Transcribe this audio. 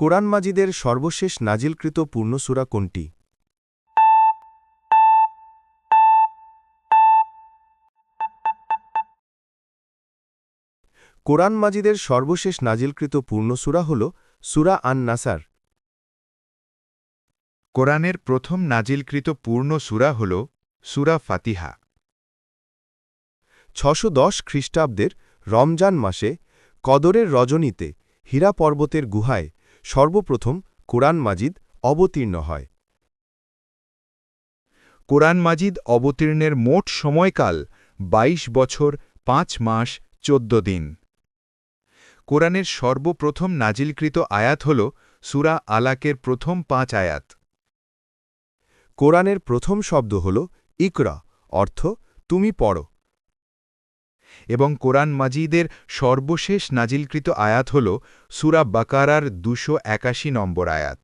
কোরআন মাজিদের সর্বশেষ নাজিলকৃত পূর্ণসূরা কোনটি? কোরআন মাজিদের সর্বশেষ নাজিলকৃত পূর্ণসূরা হল সুরা আন নাসার কোরআনের প্রথম নাজিলকৃত পূর্ণ সূরা হল সুরা ফাতিহা। ছশো দশ খ্রিস্টাব্দের রমজান মাসে কদরের রজনীতে হীরা পর্বতের গুহায় সর্বপ্রথম কোরআন মাজিদ অবতীর্ণ হয়। কোরআন মাজিদ অবতীর্ণের মোট সময়কাল ২২ বছর পাঁচ মাস চোদ্দ দিন। কোরআনের সর্বপ্রথম নাজিলকৃত আয়াত হল সুরা আলাকের প্রথম পাঁচ আয়াত। কোরআনের প্রথম শব্দ হল ইকরা, অর্থ তুমি পড়ো। এবং কোরআন মাজিদের সর্বশেষ নাজিলকৃত আয়াত হল সুরা বাকারার দুশো একাশি নম্বর আয়াত।